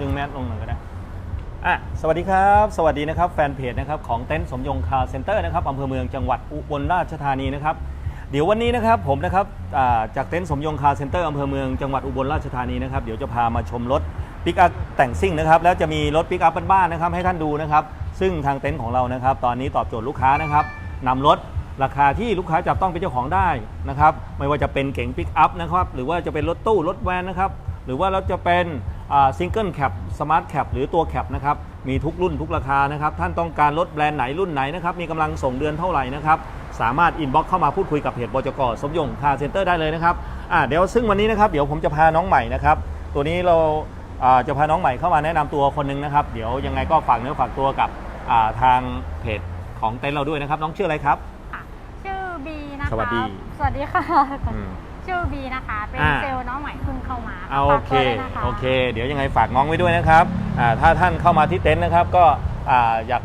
ดึงแมสลงหน่อยก็ได้อะสวัสดีครับ สวัสดีนะครับแฟนเพจนะครับของเต็นท์สมยงคาร์เซ็นเตอร์นะครับอำเภอเมืองจังหวัดอุบลราชธานีนะครับเดี๋ยววันนี้นะครับผมนะครับอ่าจากเต็นท์สมยงคาร์เซ็นเตอร์อำเภอเมืองจังหวัดอุบลราชธานีนะครับเดี๋ยวจะพามาชมรถปิกอัพแต่งซิ่งนะครับแล้วจะมีรถปิกอัพบ้านๆนะครับให้ท่านดูนะครับซึ่งทางเต็นท์ของเรานะครับ ตอนนี้ตอบโจทย์ลูกค้านะครับนำรถราคาที่ลูกค้าจับต้องเป็นเจ้าของได้นะครับไม่ว่าจะเป็นเก๋งปิกอัพนะครับหรือว่าจะเป็นรถตู้รถแวนนะครับหรือว่าเราจะเป็น ซิงเกิลแคปสมาร์ทแคปหรือตัวแคปนะครับมีทุกรุ่นทุกราคานะครับ ท่านต้องการรถแบรนด์ไหนรุ่นไหนนะครับ มีกำลังส่งเดือนเท่าไหร่นะครับ สามารถอินบ็อกเข้ามาพูดคุยกับเพจบจกสมยงคาร์เซ็นเตอร์ได้เลยนะครับอ่าเดี๋ยวซึ่งวันนี้นะครับเดี๋ยวผมจะพาน้องใหม่นะครับ ตัวนี้เราอ่าจะพาน้องใหม่เข้ามาแนะนำตัวคนหนึงนะครับ เดี๋ยวยังไงก็ฝากเนื้อฝากตัวกับอ่าทางเพจของเต็นท์เราด้วยนะครับ น้องชื่ออะไรครับค่ะชื่อบีนะคะสวัสดีสวัสดีค่ะอืม ชื่อบีนะคะ เป็นอ่า เซลล์น้องใหม่เพิ่งเข้ามาเอาโอฝากเคตัวด้วยนะคะ โอเค เดี๋ยวยังไงฝากน้องไว้ด้วยนะครับอ่าถ้าท่านเข้ามาที่เต็นท์นะครับ ก็อ่าอยาก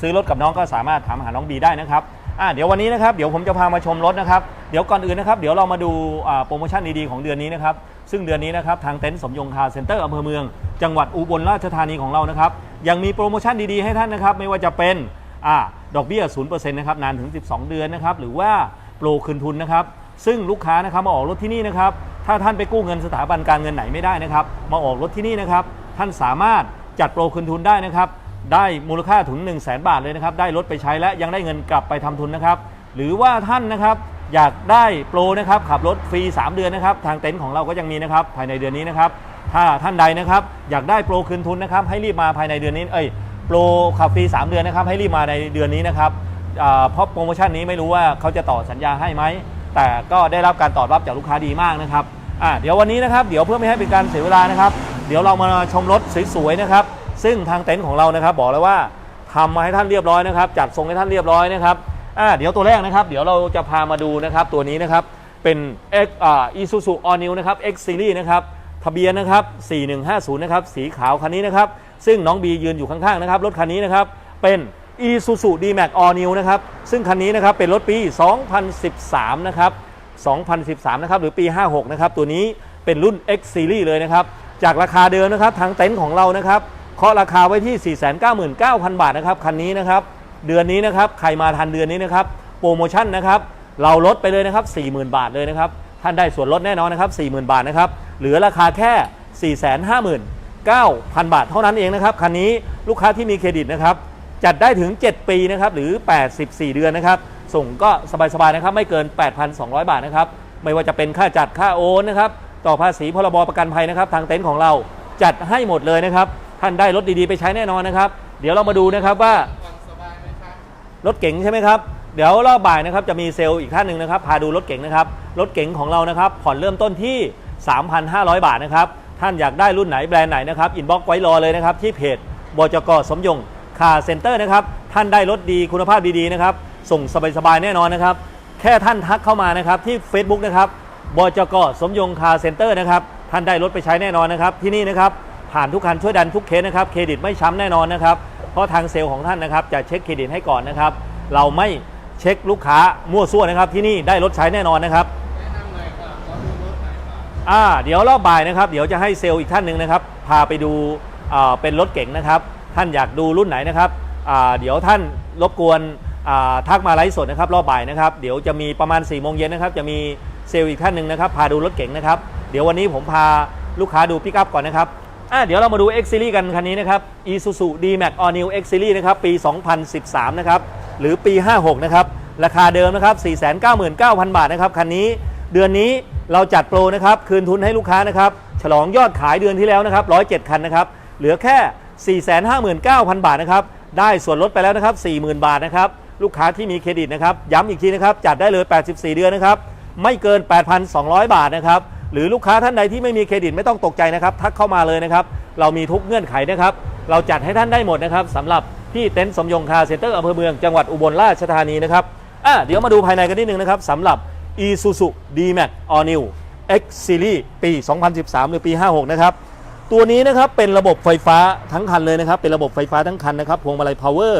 ซื้อรถกับน้องก็สามารถถามหาน้องบีได้นะครับอ่าเดี๋ยววันนี้นะครับเดี๋ยวผมจะพามาชมรถนะครับเดี๋ยวก่อนอื่นนะครับเดี๋ยวเรามาดูอ่าโปรโมชั่นดีๆของเดือนนี้นะครับซึ่งเดือนนี้นะครับทางเต็นท์สมยงคาร์เซ็นเตอร์อำเภอเมือง จังหวัดอุบลราชธานีของเรานะครับยังมีโปรโมชั่นดีๆให้ท่านนะครับไม่ว่าจะเป็น อ่าดอกเบี้ย 0%นะครับ นานถึง 12 เดือนนะครับ หรือว่าโปรคืนทุนนะครับ ซึ่งลูกค้านะครับมาออกรถที่นี่นะครับ ถ้าท่านไปกู้เงินสถาบันการเงินไหนไม่ได้นะครับ มาออกรถที่นี่นะครับ ท่านสามารถจัดโปรคืนทุนได้นะครับ ได้มูลค่าถึง 1 0 0 0 0แบาทเลยนะครับ ได้รถไปใช้และยังได้เงินกลับไปทำทุนนะครับ หรือว่าท่านนะครับอยากได้โปรนะครับขับรถฟรี 3 เดือนนะครับ ทางเต็นท์ของเราก็ยังมีนะครับภายในเดือนนี้นะครับ ถ้าท่านใดนะครับอยากได้โปรคืนทุนนะครับ ให้รีบมาภายในเดือนนี้ เอ้ยโปรขับฟรี 3 เดือนนะครับ ให้รีบมาในเดือนนี้นะครับเพราะโปรโมชั่นนี้ไม่รู้ว่าเขาจะต่อสัญญาให้ไหม แต่ก็ได้รับการตอบรับจากลูกค้าดีมากนะครับอ่าเดี๋ยววันนี้นะครับเดี๋ยวเพื่อไม่ให้เป็นการเสียเวลานะครับ เดี๋ยวเรามาชมรถสวยๆนะครับ ซึ่งทางเต็นท์ของเรานะครับ บอกเลยว่าทำมาให้ท่านเรียบร้อยนะครับ จัดทรงให้ท่านเรียบร้อยนะครับอ่าเดี๋ยวตัวแรกนะครับ เดี๋ยวเราจะพามาดูนะครับ ตัวนี้นะครับเป็น X อ่า Isuzu All New นะครับ X Series นะครับทะเบียนนะครับ 4150 นะครับ สีขาวคันนี้นะครับ ซึ่งน้องบียืนอยู่ข้างๆนะครับ รถคันนี้นะครับ เป็น Isuzu D-Max All New นะครับ ซึ่งคันนี้นะครับเป็นรถปี 2013 นะครับ 2013 นะครับ หรือปี 56 นะครับ ตัวนี้เป็นรุ่น X Series เลยนะครับ จากราคาเดิมนะครับ ทางเต็นท์ของเรานะครับเคาะราคาไว้ที่ 499,000 บาทนะครับ คันนี้นะครับ เดือนนี้นะครับ ใครมาทันเดือนนี้นะครับ โปรโมชั่นนะครับ เราลดไปเลยนะครับ 40,000 บาทเลยนะครับ ท่านได้ส่วนลดแน่นอนนะครับ 40,000 บาทนะครับ เหลือราคาแค่ 459,000 บาทเท่านั้นเองนะครับ คันนี้ลูกค้าที่มีเครดิตนะครับ จัดได้ถึง 7 ปีนะครับหรือ 84 เดือนนะครับ ส่งก็สบายๆนะครับไม่เกิน 8,200 บาทนะครับ ไม่ว่าจะเป็นค่าจัดค่าโอนนะครับ ต่อภาษีพรบประกันภัยนะครับ ทางเต็นท์ของเราจัดให้หมดเลยนะครับ ท่านได้รถดีๆไปใช้แน่นอนนะครับ เดี๋ยวเรามาดูนะครับว่ารถเก๋งใช่ไหมครับ เดี๋ยวรอบบ่ายนะครับจะมีเซลล์อีกท่านหนึ่งนะครับ พาดูรถเก๋งนะครับ รถเก๋งของเรานะครับผ่อนเริ่มต้นที่ 3,500 บาทนะครับ ท่านอยากได้รุ่นไหนแบรนด์ไหนนะครับ อินบ็อกไว้รอเลยนะครับที่เพจบจกสมยง คาเซ็นเตอร์นะครับ ท่านได้รถดีคุณภาพดีๆนะครับ ส่งสบายๆแน่นอนนะครับ แค่ท่านทักเข้ามานะครับที่ Facebook นะครับบจกสมยงคาเซ็นเตอร์นะครับ ท่านได้รถไปใช้แน่นอนนะครับ ที่นี่นะครับ ผ่านทุกคันช่วยดันทุกเคสนะครับ เครดิตไม่ช้ำแน่นอนนะครับ เพราะทางเซลล์ของท่านนะครับจะเช็คเครดิตให้ก่อนนะครับ เราไม่เช็คลูกค้ามั่วซั่วนะครับ ที่นี่ได้รถใช้แน่นอนนะครับอ่าเดี๋ยวรอบบ่ายนะครับ เดี๋ยวจะให้เซลล์อีกท่านหนึ่งนะครับ พาไปดูเป็นรถเก๋งนะครับ ท่านอยากดูรุ่นไหนนะครับเดี๋ยวท่านรบกวนทักมาไลฟ์สดนะครับรอบบ่ายนะครับ เดี๋ยวจะมีประมาณ4ี่โมงเย็นนะครับ จะมีเซลล์อีกท่านหนึ่งนะครับ พาดูรถเก๋งนะครับ เดี๋ยววันนี้ผมพาลูกค้าดูปิกอัพก่อนนะครับอ่าเดี๋ยวเรามาดู X Series กันคันนี้นะครับ Isuzu D-Max All New X Series นะครับ ปี 2013 นะครับ หรือปี 56 นะครับ ราคาเดิมนะครับ 499,000 บาทนะครับ คันนี้เดือนนี้เราจัดโปรนะครับ คืนทุนให้ลูกค้านะครับ ฉลองยอดขายเดือนที่แล้วนะครับ 107 คันนะครับ เหลือแค่ 459,000 บาทนะครับ ได้ส่วนลดไปแล้วนะครับ 40,000 บาทนะครับ ลูกค้าที่มีเครดิตนะครับ ย้ำอีกทีนะครับ จัดได้เลย 84 เดือนนะครับ ไม่เกิน 8,200 บาทนะครับ หรือลูกค้าท่านใดที่ไม่มีเครดิตไม่ต้องตกใจนะครับ ทักเข้ามาเลยนะครับ เรามีทุกเงื่อนไขนะครับ เราจัดให้ท่านได้หมดนะครับสำหรับที่เต็นท์สมยงคาเซ็นเตอร์อำเภอเมือง จังหวัดอุบลราชธานีนะครับอะเดี๋ยวมาดูภายในกันนิดนึงนะครับสำหรับ Isuzu D-Max All New X Series ปี 2013 หรือปี 56 นะครับ ตัวนี้นะครับเป็นระบบไฟฟ้าทั้งคันเลยนะครับ เป็นระบบไฟฟ้าทั้งคันนะครับพวงมาลัย power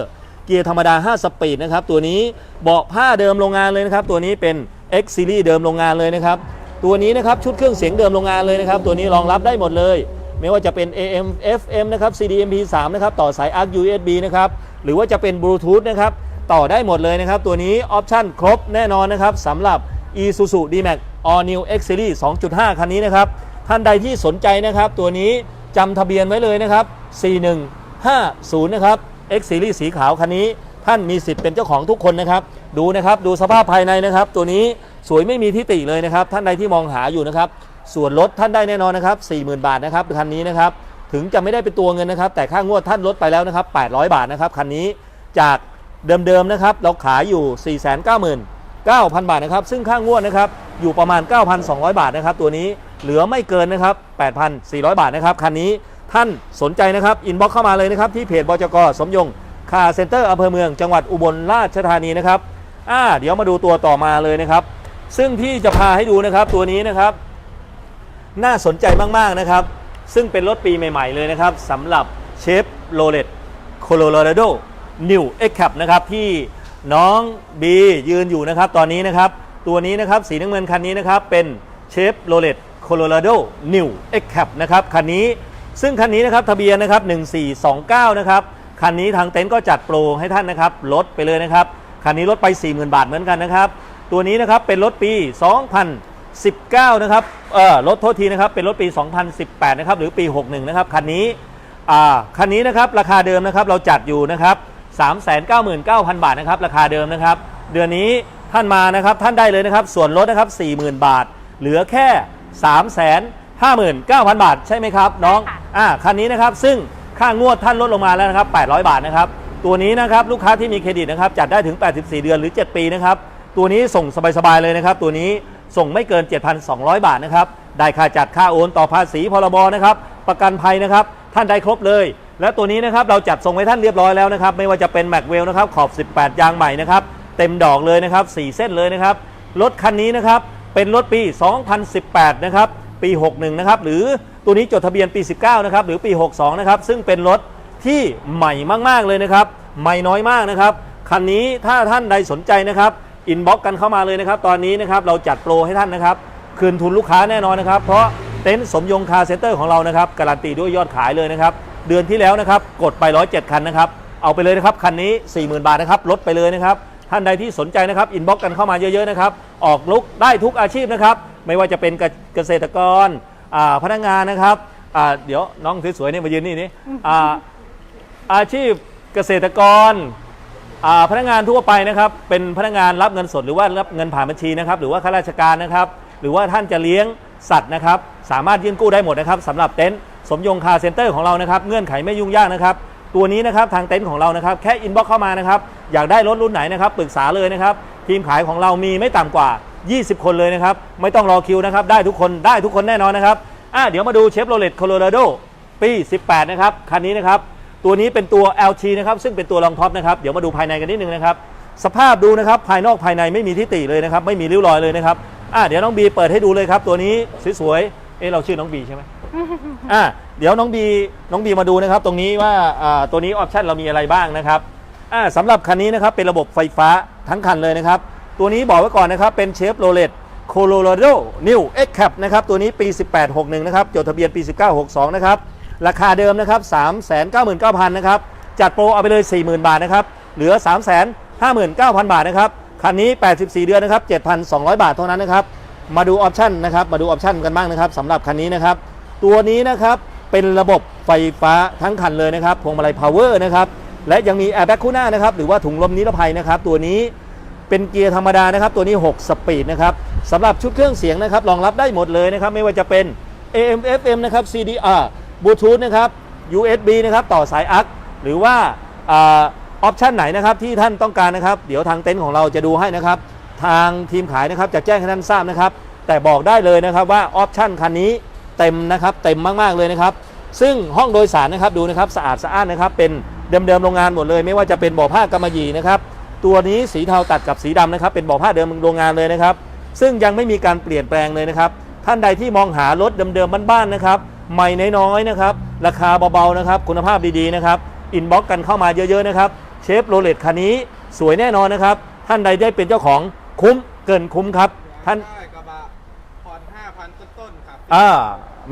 เกียร์ธรรมดา 5 สปีดนะครับตัวนี้เบาะผ้าเดิมโรงงานเลยนะครับ ตัวนี้เป็น X Series เดิมโรงงานเลยนะครับ ตัวนี้นะครับชุดเครื่องเสียงเดิมโรงงานเลยนะครับ ตัวนี้รองรับได้หมดเลย ไม่ว่าจะเป็น AM FM นะครับ CDMP 3 นะครับต่อสาย ARC USB นะครับหรือว่าจะเป็นบลูทูธนะครับต่อได้หมดเลยนะครับ ตัวนี้ออปชั่นครบแน่นอนนะครับสำหรับ Isuzu D-Max All New X Series 2.5 คันนี้นะครับ ท่านใดที่สนใจนะครับ ตัวนี้จำทะเบียนไว้เลยนะครับ 4150 นะครับ X Series สีขาวคันนี้ ท่านมีสิทธิ์เป็นเจ้าของทุกคนนะครับ ดูนะครับดูสภาพภายในนะครับ ตัวนี้สวยไม่มีทิฏฐิเลยนะครับ ท่านใดที่มองหาอยู่นะครับ ส่วนลดท่านได้แน่นอนนะครับ 40,000 บาทนะครับคันนี้นะครับถึงจะไม่ได้เป็นตัวเงินนะครับ แต่ค่างวดท่านลดไปแล้วนะครับ 800 บาทนะครับคันนี้จากเดิมๆนะครับ เราขายอยู่ 499,000 บาทนะครับ ซึ่งค่างวดนะครับ อยู่ประมาณ 9,200 บาทนะครับ ตัวนี้ เหลือไม่เกินนะครับ 8,400 บาทนะครับ คันนี้ท่านสนใจนะครับ อินบ็อกเข้ามาเลยนะครับ ที่เพจบจกสมยงคาเซ็นเตอร์อำเภอเมืองจังหวัดอุบลราชธานีนะครับอ่าเดี๋ยวมาดูตัวต่อมาเลยนะครับ ซึ่งที่จะพาให้ดูนะครับตัวนี้นะครับ น่าสนใจมากๆนะครับ ซึ่งเป็นรถปีใหม่ๆเลยนะครับสำหรับเชฟโรเลตโคโลราโดนิวเอ็กแคปนะครับที่น้องบียืนอยู่นะครับ ตอนนี้นะครับ ตัวนี้นะครับสีน้ำเงินคันนี้นะครับเป็นเชฟโรเลต โคโลราโดนิวเอ็กแคนะครับคันนี้ซึ่งคันนี้นะครับทะเบียนนะครับ1429นะครับคันนี้ทางเต็นท์ก็จัดโปรให้ท่านนะครับลดไปเลยนะครับคันนี้ลดไป 40,000 บาทเหมือนกันนะครับตัวนี้นะครับเป็นรถปี 2019 นะครับเออรถโทษทีนะครับเป็นรถปี 2018 นะครับหรือปี 61 นะครับคันนี้อ่าคันนี้นะครับราคาเดิมนะครับเราจัดอยู่นะครับ 399,000 บาทนะครับราคาเดิมนะครับ เดือนนี้ท่านมานะครับท่านได้เลยนะครับส่วนลดนะครับ40,000 บาท เหลือแค่ 359,000 บาท ใช่ไหมครับ น้องใช่ค่ะอ่าคันนี้นะครับซึ่งค่างวดท่านลดลงมาแล้วนะครับ800 บาทนะครับตัวนี้นะครับลูกค้าที่มีเครดิตนะครับจัดได้ถึง 84 เดือนหรือ 7 ปีนะครับตัวนี้ส่งสบายๆเลยนะครับ ตัวนี้ส่งไม่เกิน 7,200 บาทนะครับได้ค่าจัดค่าโอนต่อภาษีพรบนะครับประกันภัยนะครับท่านได้ครบเลย และตัวนี้นะครับเราจัดส่งให้ท่านเรียบร้อยแล้วนะครับไม่ว่าจะเป็นแม็กเวลนะครับขอบ 18 ยางใหม่นะครับเต็มดอกเลยนะครับ4เส้นเลยนะครับรถคันนี้นะครับ เป็นรถปี 2018 นะครับ ปี 61 นะครับ หรือตัวนี้จดทะเบียนปี 19 นะครับ หรือปี 62 นะครับ ซึ่งเป็นรถที่ใหม่มากๆเลยนะครับ ใหม่น้อยมากนะครับ คันนี้ถ้าท่านใดสนใจนะครับอินบ็อกกันเข้ามาเลยนะครับ ตอนนี้นะครับเราจัดโปรให้ท่านนะครับ คืนทุนลูกค้าแน่นอนนะครับ เพราะเต็นท์สมยงคาเซ็นเตอร์ของเรานะครับ การันตีด้วยยอดขายเลยนะครับ เดือนที่แล้วนะครับ กดไป 107 คันนะครับ เอาไปเลยนะครับ คันนี้ 40,000 บาทนะครับ ลดไปเลยนะครับ ท่านใดที่สนใจนะครับอินบ็อกกันเข้ามาเยอะๆนะครับออกลุกได้ทุกอาชีพนะครับ ไม่ว่าจะเป็นเกษตรกรพนักงานนะครับเดี๋ยวน้องสวยๆเนี่ยมายืนนี่นี่อาอาชีพเกษตรกรพนักงานทั่วไปนะครับเป็นพนักงานรับเงินสดหรือว่ารับเงินผ่านบัญชีนะครับ หรือว่าข้าราชการนะครับ หรือว่าท่านจะเลี้ยงสัตว์นะครับ สามารถยื่นกู้ได้หมดนะครับสำหรับเต็นท์สมยงคาร์เซ็นเตอร์ของเรานะครับ เงื่อนไขไม่ยุ่งยากนะครับ ตัวนี้นะครับทางเต็นท์ของเรานะครับแค่อินบ็อกเข้ามานะครับอยากได้รถรุ่นไหนนะครับปรึกษาเลยนะครับทีมขายของเรามีไม่ต่ำกว่า 20 คนเลยนะครับไม่ต้องรอคิวนะครับได้ทุกคนได้ทุกคนแน่นอนนะครับอะเดี๋ยวมาดูเชฟโรเลตโคโลราโดปี 18 นะครับคันนี้นะครับตัวนี้เป็นตัว LT นะครับซึ่งเป็นตัวรองท็อปนะครับเดี๋ยวมาดูภายในกันนิดนึงนะครับสภาพดูนะครับภายนอกภายในไม่มีทิฏฐิเลยนะครับไม่มีริ้วรอยเลยนะครับอ่าเดี๋ยวน้องบีเปิดให้ดูเลยครับตัวนี้สวยๆเอ๊ะเราชื่อน้องบีใช่ไหม อ่าเดี๋ยวน้องบีน้องบีมาดูนะครับตรงนี้ว่าอ่าตัวนี้ออปชันเรามีอะไรบ้างนะครับอ่าสำหรับคันนี้นะครับเป็นระบบไฟฟ้าทั้งคันเลยนะครับ ตัวนี้บอกไว้ก่อนนะครับเป็นเชฟโรเลตโคโลราโดนิวเอ็กแคปนะครับตัวนี้ปี 1861 นะครับจดทะเบียนปี 1962 นะครับ ราคาเดิมนะครับ399,000 นะครับ จัดโปรเอาไปเลย 40,000 บาทนะครับ เหลือ 359,000 บาทนะครับ คันนี้ 84 เดือนนะครับ 7,200 บาทเท่านั้นนะครับ มาดูออปชันนะครับ มาดูออปชันกันบ้างนะครับสำหรับคันนี้นะครับ ตัวนี้นะครับเป็นระบบไฟฟ้าทั้งคันเลยนะครับพวงมาลัยพาวเวอร์นะครับและยังมีแอร์แบ็กคู่หน้านะครับหรือว่าถุงลมนิรภัยนะครับตัวนี้เป็นเกียร์ธรรมดานะครับตัวนี้ 6 สปีดนะครับสำหรับชุดเครื่องเสียงนะครับรองรับได้หมดเลยนะครับไม่ว่าจะเป็น AM FM นะครับ CDR บลูทูธนะครับ USB นะครับต่อสายอักหรือว่าออปชันไหนนะครับที่ท่านต้องการนะครับ เดี๋ยวทางเต็นท์ของเราจะดูให้นะครับ ทางทีมขายนะครับจะแจ้งให้ท่านทราบนะครับ แต่บอกได้เลยนะครับว่าออปชันคันนี้ เต็มนะครับเต็มมากๆเลยนะครับ ซึ่งห้องโดยสารนะครับดูนะครับสะอาดสะอ้านนะครับเป็นเดิมๆโรงงานหมดเลย ไม่ว่าจะเป็นบ่อผ้ากำมะหยี่นะครับตัวนี้สีเทาตัดกับสีดำนะครับเป็นบ่อผ้าเดิมโรงงานเลยนะครับ ซึ่งยังไม่มีการเปลี่ยนแปลงเลยนะครับท่านใดที่มองหารถเดิมๆบ้านๆนะครับใหม่น้อยๆนะครับราคาเบาๆนะครับคุณภาพดีๆนะครับอินบ็อกกันเข้ามาเยอะๆนะครับเชฟโรเลตคันนี้สวยแน่นอนนะครับ ท่านใดได้เป็นเจ้าของคุ้มเกินคุ้มครับท่าน อ่า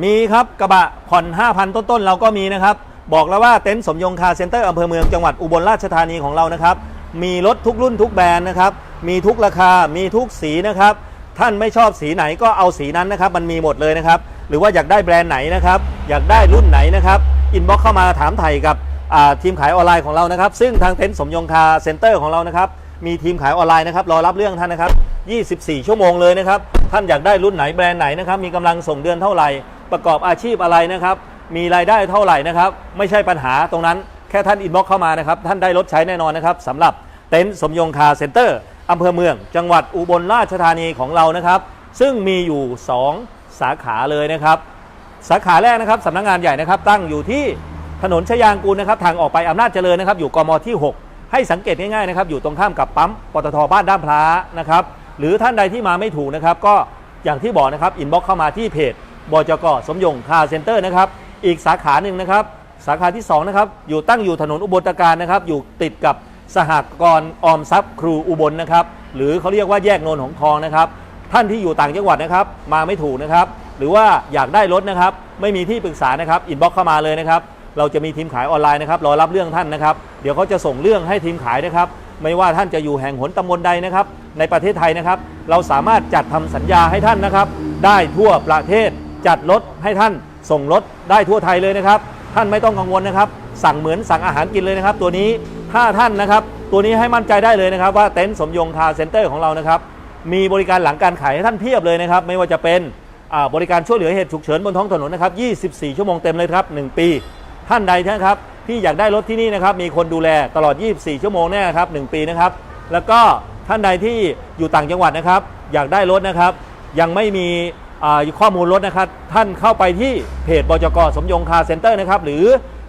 มีครับกระบะผ่อน 5,000 ต้นๆ เราก็มีนะครับ บอกแล้วว่าเต็นท์สมยงคาเซ็นเตอร์อำเภอเมืองจังหวัดอุบลราชธานีของเรานะครับ มีรถทุกรุ่นทุกแบรนด์นะครับ มีทุกราคา มีทุกสีนะครับ ท่านไม่ชอบสีไหนก็เอาสีนั้นนะครับ มันมีหมดเลยนะครับ หรือว่าอยากได้แบรนด์ไหนนะครับ อยากได้รุ่นไหนนะครับอินบ็อกเข้ามาถามไถ่กับทีมขายออนไลน์ของเรานะครับ ซึ่งทางเต็นท์สมยงคาเซ็นเตอร์ของเรานะครับ มีทีมขายออนไลน์นะครับรอรับเรื่องท่านนะครับ 24 ชั่วโมงเลยนะครับ ท่านอยากได้รุ่นไหนแบรนด์ไหนนะครับ มีกำลังส่งเดือนเท่าไหร่ ประกอบอาชีพอะไรนะครับ มีรายได้เท่าไหร่นะครับ ไม่ใช่ปัญหาตรงนั้น แค่ท่านอินบ็อกเข้ามานะครับ ท่านได้รถใช้แน่นอนนะครับสำหรับเต็นท์สมยงคาเซ็นเตอร์อำเภอเมือง จังหวัดอุบลราชธานีของเรานะครับ ซึ่งมีอยู่ 2 สาขาเลยนะครับ สาขาแรกนะครับสำนักงานใหญ่นะครับ ตั้งอยู่ที่ถนนชยางกูลนะครับ ทางออกไปอำนาจเจริญนะครับ อยู่กมที่ 6 ให้สังเกตง่ายๆนะครับอยู่ตรงข้ามกับปั๊มปตทบ้านด้ามพร้านะครับหรือท่านใดที่มาไม่ถูกนะครับ ก็อย่างที่บอกนะครับอินบ็อกเข้ามาที่เพจบจกสมยงคาเซ็นเตอร์นะครับอีกสาขาหนึ่งนะครับ สาขาที่2นะครับอยู่ตั้งอยู่ถนนอุบลตการนะครับ อยู่ติดกับสหกรณ์ออมทรัพย์ครูอุบลนะครับ หรือเขาเรียกว่าแยกโนนหงทองนะครับ ท่านที่อยู่ต่างจังหวัดนะครับ มาไม่ถูกนะครับ หรือว่าอยากได้รถนะครับ ไม่มีที่ปรึกษานะครับอินบ็อกเข้ามาเลยนะครับ เราจะมีทีมขายออนไลน์นะครับรอรับเรื่องท่านนะครับ เดี๋ยวเขาจะส่งเรื่องให้ทีมขายนะครับ ไม่ว่าท่านจะอยู่แห่งหนตำบลใดนะครับ ในประเทศไทยนะครับ เราสามารถจัดทำสัญญาให้ท่านนะครับ ได้ทั่วประเทศจัดรถให้ท่าน ส่งรถได้ทั่วไทยเลยนะครับ ท่านไม่ต้องกังวลนะครับ สั่งเหมือนสั่งอาหารกินเลยนะครับ ตัวนี้ถ้าท่านนะครับ ตัวนี้ให้มั่นใจได้เลยนะครับ ว่าเต็นท์สมยงคาเซ็นเตอร์ของเรานะครับมีบริการหลังการขายให้ท่านเพียบเลยนะครับ ไม่ว่าจะเป็นบริการช่วยเหลือเหตุฉุกเฉินบนท้องถนนนะครับ 24 ชั่วโมงเต็มเลยครับ 1 ปี ท่านใดนะครับที่อยากได้รถที่นี่นะครับมีคนดูแลตลอด 24 ชั่วโมงแน่ครับ1ปีนะครับ แล้วก็ท่านใดที่อยู่ต่างจังหวัดนะครับ อยากได้รถนะครับ ยังไม่มีข้อมูลรถนะครับ ท่านเข้าไปที่เพจบจกสมยงคาร์เซ็นเตอร์นะครับหรือ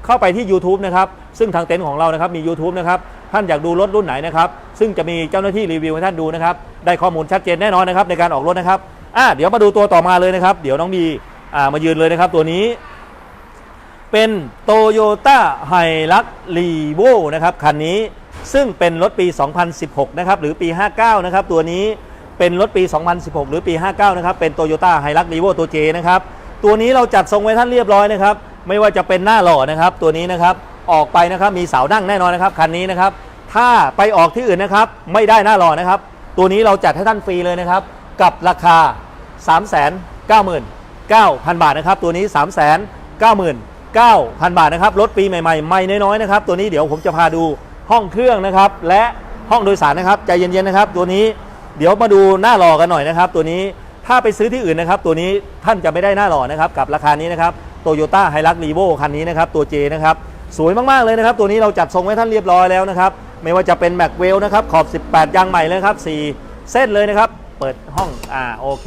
เข้าไปที่ YouTube นะครับ ซึ่งทางเต็นท์ของเรานะครับมี YouTube นะครับท่านอยากดูรถรุ่นไหนนะครับ ซึ่งจะมีเจ้าหน้าที่รีวิวให้ท่านดูนะครับ ได้ข้อมูลชัดเจนแน่นอนนะครับในการออกรถนะครับอะเดี๋ยวมาดูตัวต่อมาเลยนะครับ เดี๋ยวน้องบีอ่ามายืนเลยนะครับตัวนี้ เป็นโตโยต้าไฮลักรีโวนะครับคันนี้ซึ่งเป็นรถปี 2016 นะครับหรือปี 59 นะครับตัวนี้เป็นรถปี 2016 หรือปี 59 นะครับเป็นโตโยต้าไฮลักรีโวตัวเจนะครับตัวนี้เราจัดทรงไว้ท่านเรียบร้อยนะครับไม่ว่าจะเป็นหน้าหล่อนะครับตัวนี้นะครับออกไปนะครับมีเสานั่งแน่นอนนะครับคันนี้นะครับถ้าไปออกที่อื่นนะครับไม่ได้หน้าหล่อนะครับตัวนี้เราจัดให้ท่านฟรีเลยนะครับกับราคา 3 9 9 0 0 0 บาทนะครับตัวนี้ 3 9 9 0 0 0 บาทนะครับ รถปีใหม่ๆ ไม่น้อยๆนะครับ ตัวนี้เดี๋ยวผมจะพาดูห้องเครื่องนะครับ และห้องโดยสารนะครับ ใจเย็นๆนะครับ ตัวนี้เดี๋ยวมาดูหน้าหล่อกันหน่อยนะครับ ตัวนี้ถ้าไปซื้อที่อื่นนะครับ ตัวนี้ท่านจะไม่ได้หน้าหล่อนะครับ กับราคานี้นะครับโตโยต้าไฮรักรีโวคันนี้นะครับ ตัว J นะครับ สวยมากๆเลยนะครับ ตัวนี้เราจัดทรงไว้ท่านเรียบร้อยแล้วนะครับ ไม่ว่าจะเป็นแม็กเวลนะครับ ขอบ 18 ยางใหม่เลยครับ 4 เส้นเลยนะครับ เปิดห้อง อ่า โอเค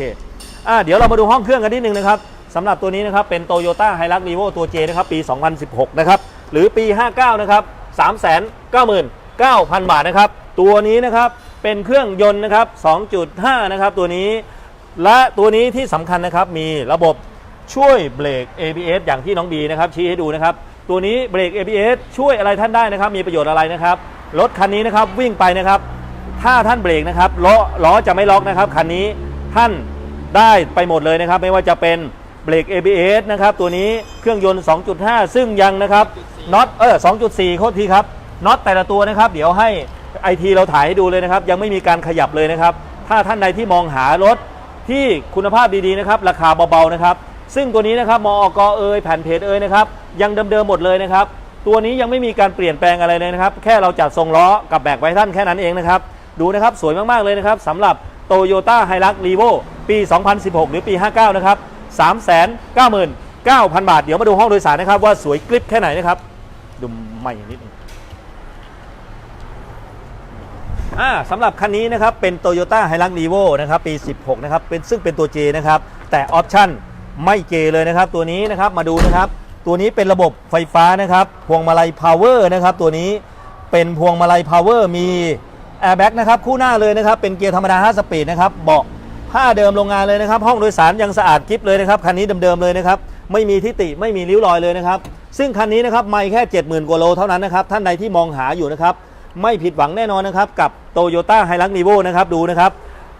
อ่า เดี๋ยวเรามาดูห้องเครื่องกันนิดนึงนะครับ สำหรับตัวนี้นะครับเป็น Toyota h i l u x r e v o ตัว J นะครับปี 2016 นะครับหรือปี 59 นะครับ 399,000 บาทนะครับ ตัวนี้นะครับเป็นเครื่องยนต์นะครับ 2.5 นะครับตัวนี้ และตัวนี้ที่สำคัญนะครับมีระบบช่วยเบรก ABS อย่างที่น้องบีนะครับชี้ให้ดูนะครับ ตัวนี้เบรก ABS ช่วยอะไรท่านได้นะครับ มีประโยชน์อะไรนะครับ รถคันนี้นะครับวิ่งไปนะครับ ถ้าท่านเบรกนะครับล้อล้อจะไม่ล็อกนะครับคันนี้ท่านได้ไปหมดเลยนะครับ ไม่ว่าจะเป็น เบรก ABS นะครับตัวนี้เครื่องยนต์ 2.5 ซึ่งยังนะครับน็อตเออ2.4โทษทีครับน็อตแต่ละตัวนะครับ เดี๋ยวให้ไอทีเราถ่ายให้ดูเลยนะครับ ยังไม่มีการขยับเลยนะครับ ถ้าท่านใดที่มองหารถที่คุณภาพดีๆนะครับ ราคาเบาๆนะครับ ซึ่งตัวนี้นะครับมอกเอยแผ่นเพจเอยนะครับ ยังเดิมๆหมดเลยนะครับ ตัวนี้ยังไม่มีการเปลี่ยนแปลงอะไรเลยนะครับ แค่เราจัดทรงล้อกับแบกไว้ท่านแค่นั้นเองนะครับ ดูนะครับสวยมากๆเลยนะครับสำหรับ Toyota h i l u x r e v o ปี 2016 หรือปี 59 นะครับ 399,000 บาท เดี๋ยวมาดูห้องโดยสารนะครับ ว่าสวยกริบแค่ไหนนะครับ ดูใหม่นิดนึงอ่าสำหรับคันนี้นะครับ เป็น Toyota h i l u x r e v o นะครับ ปี 16 นะครับ เป็นซึ่งเป็นตัว J นะครับ แต่ออปชั่นไม่เจเลยนะครับ ตัวนี้นะครับมาดูนะครับ ตัวนี้เป็นระบบไฟฟ้านะครับ พวงมาลัย power นะครับ ตัวนี้เป็นพวงมาลัย power มีแอร์แบ็กนะครับ คู่หน้าเลยนะครับ เป็นเกียร์ธรรมดา 5 สปีดนะครับ เบาะ ผ้าเดิมโรงงานเลยนะครับ ห้องโดยสารยังสะอาดกริบเลยนะครับคันนี้เดิมๆเลยนะครับไม่มีทิฏฐิไม่มีริ้วรอยเลยนะครับ ซึ่งคันนี้นะครับไม่แค่ 70,000กว่าโลเท่านั้นนะครับท่านใดที่มองหาอยู่นะครับไม่ผิดหวังแน่นอนนะครับกับ Toyota h i l u x r e v o นะครับดูนะครับ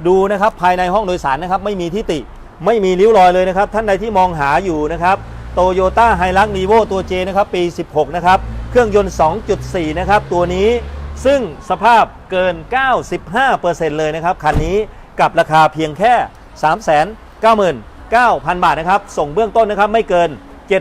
ดูนะครับภายในห้องโดยสารนะครับไม่มีทิฏฐิไม่มีริ้วรอยเลยนะครับท่านใดที่มองหาอยู่นะครับโตโยต้าไฮรักนีโวตัว J นะครับปี 16 นะครับเครื่องยนต์ 2.4 นะครับตัวนี้ซึ่งสภาพเกิน 95%เลยนะครับคันนี้ กับราคาเพียงแค่ 399,000 บาทนะครับ ส่งเบื้องต้นนะครับไม่เกิน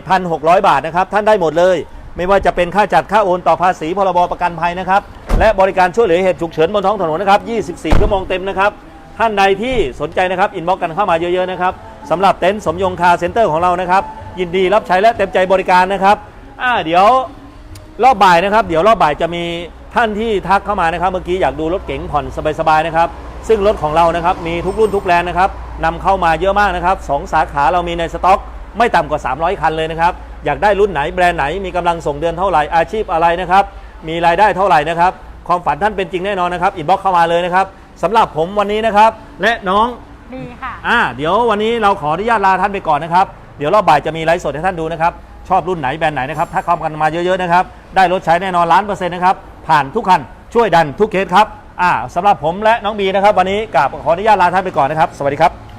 7,600 บาทนะครับ ท่านได้หมดเลย ไม่ว่าจะเป็นค่าจัดค่าโอนต่อภาษีพรบประกันภัยนะครับ และบริการช่วยเหลือเหตุฉุกเฉินบนท้องถนนนะครับ 24 ชั่วโมงเต็มนะครับ ท่านใดที่สนใจนะครับอินบ็อกกันเข้ามาเยอะๆนะครับสำหรับเต็นท์สมยงคาเซ็นเตอร์ของเรานะครับ ยินดีรับใช้และเต็มใจบริการนะครับอ่าเดี๋ยวรอบบ่ายนะครับ เดี๋ยวรอบบ่ายจะมี ท่านที่ทักเข้ามานะครับ เมื่อกี้อยากดูรถเก๋งผ่อนสบายๆนะครับ ซึ่งรถของเรานะครับมีทุกรุ่นทุกแบรนด์นะครับนำเข้ามาเยอะมากนะครับสองสาขาเรามีในสต็อก ไม่ต่ำกว่า 300 คันเลยนะครับ อยากได้รุ่นไหนแบรนด์ไหนมีกำลังส่งเดือนเท่าไหร่อาชีพอะไรนะครับ มีรายได้เท่าไหร่นะครับ ความฝันท่านเป็นจริงแน่นอนนะครับอินบ็อกเข้ามาเลยนะครับสำหรับผมวันนี้นะครับ และน้องบีค่ะอ่าเดี๋ยววันนี้เราขออนุญาตลาท่านไปก่อนนะครับเดี๋ยวรอบบ่ายจะมีไลฟ์สดให้ท่านดูนะครับชอบรุ่นไหนแบรนด์ไหนนะครับถ้าเข้ากันมาเยอะๆนะครับได้รถใช้แน่นอนล้านเปอร์เซ็นต์นะครับ ผ่านทุกคัน ช่วยดันทุกเคสครับอ่าสำหรับผมและน้องบีนะครับ วันนี้กับขออนุญาตลาท่านไปก่อนนะครับ สวัสดีครับ